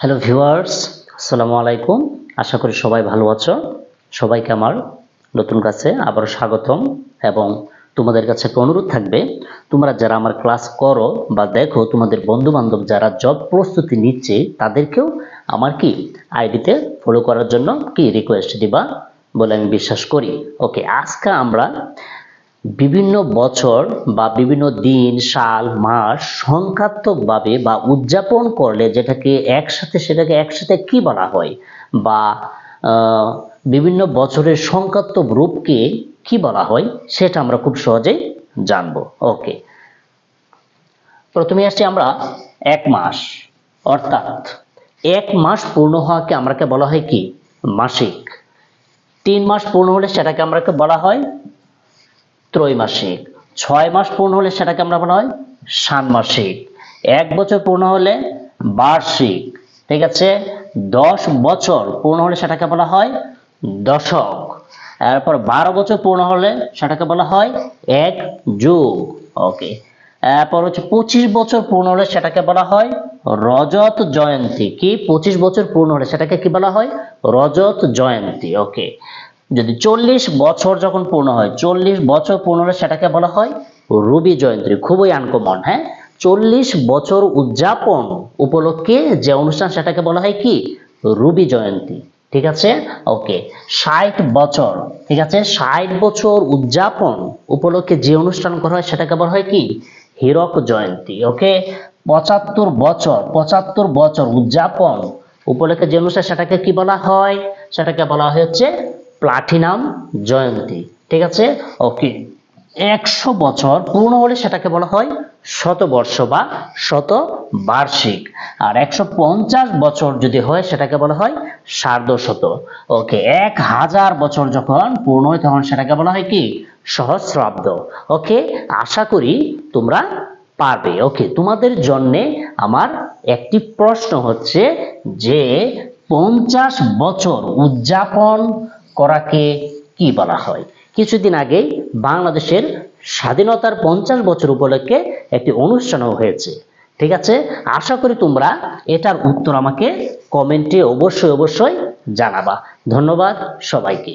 Hello viewers আসসালামু আলাইকুম আশা করি সবাই ভালো আছো। সবাইকে আমার নতুন কাছে আবারও স্বাগতম এবং তোমাদের কাছে একটা অনুরোধ থাকবে। তোমরা যারা আমার ক্লাস করো বা দেখো, তোমাদের বন্ধু বান্ধব যারা জব প্রস্তুতি নিচ্ছে, তাদেরকেও আমার কি আইডিতে ফলো করার জন্য কি রিকোয়েস্ট দিবা বলে আমি বিশ্বাস করি। ওকে আজকে আমরা বিভিন্ন বছর বা বিভিন্ন দিন, সাল, মাস সংখ্যাত্মকভাবে বা উদযাপন করলে যেটাকে একসাথে সেটাকে একসাথে কি বলা হয়? বা বিভিন্ন বছরের সংখ্যাত্মক রূপকে কি বলা হয়? সেটা আমরা খুব সহজেই জানব। ওকে। প্রথমে আসছি আমরা এক মাস, অর্থাৎ এক মাস পূর্ণ হওয়াকে আমরাকে বলা হয় কি? মাসিক। তিন মাস পূর্ণ হলে সেটাকে আমরাকে বলা হয় ত্রৈমাসিক। ছয় মাস পূর্ণ হলে সেটাকে আমরা বলা হয় ষান্মাসিক। এক বছর পূর্ণ হলে বার্ষিক। ঠিক আছে? দশ বছর পূর্ণ হলে সেটাকে বলা হয় দশক। এরপর বারো বছর পূর্ণ হলে সেটাকে বলা হয় এক যুগ। ওকে এরপর হচ্ছে পঁচিশ বছর পূর্ণ হলে সেটাকে বলা হয় রজত জয়ন্তী। কি? পঁচিশ বছর পূর্ণ হলে সেটাকে কি বলা হয়? রজত জয়ন্তী। ওকে যদি চল্লিশ বছর যখন পূর্ণ হয়, চল্লিশ বছর পূর্ণ হলে সেটাকে বলা হয় রবি জয়ন্তী, খুবই আনকমন হ্যাঁ? চল্লিশ বছর উদযাপন উপলক্ষে যে অনুষ্ঠান সেটাকে বলা হয় কি? রবি জয়ন্তী, ঠিক আছে? ওকে, ষাট বছর, ঠিক আছে? ষাট বছর উদযাপন উপলক্ষে যে অনুষ্ঠান করা হয় সেটাকে বলা হয় কি? হীরক জয়ন্তী, ওকে? পঁচাত্তর বছর পঁচাত্তর বছর উদযাপন উপলক্ষে যে অনুষ্ঠান সেটাকে কি বলা হয়? সেটাকে বলা হচ্ছে প্লাটিনাম জয়ন্তী, ঠিক আছে? ওকে একশো বছর পূর্ণ হলে সেটাকে বলা হয় শতবর্ষ বা শত বার্ষিক আর একশো পঞ্চাশ বছর যদি হয়, সেটাকে বলা হয় সার্ধশত। ওকে এক হাজার বছর যখন পূর্ণ হয়, তখন সেটাকে বলা হয় কি? সহস্রাব্দ। ওকে আশা করি তোমরা পারবে। ওকে তোমাদের জন্যে আমার একটি প্রশ্ন হচ্ছে যে, পঞ্চাশ বছর উদযাপন করাকে কি বলা হয়? কিছুদিন আগেই বাংলাদেশের স্বাধীনতার পঞ্চাশ বছর উপলক্ষে একটি অনুষ্ঠানও হয়েছে। ঠিক আছে? আশা করি তোমরা এটার উত্তর আমাকে কমেন্টে অবশ্যই অবশ্যই জানাবা। ধন্যবাদ সবাইকে।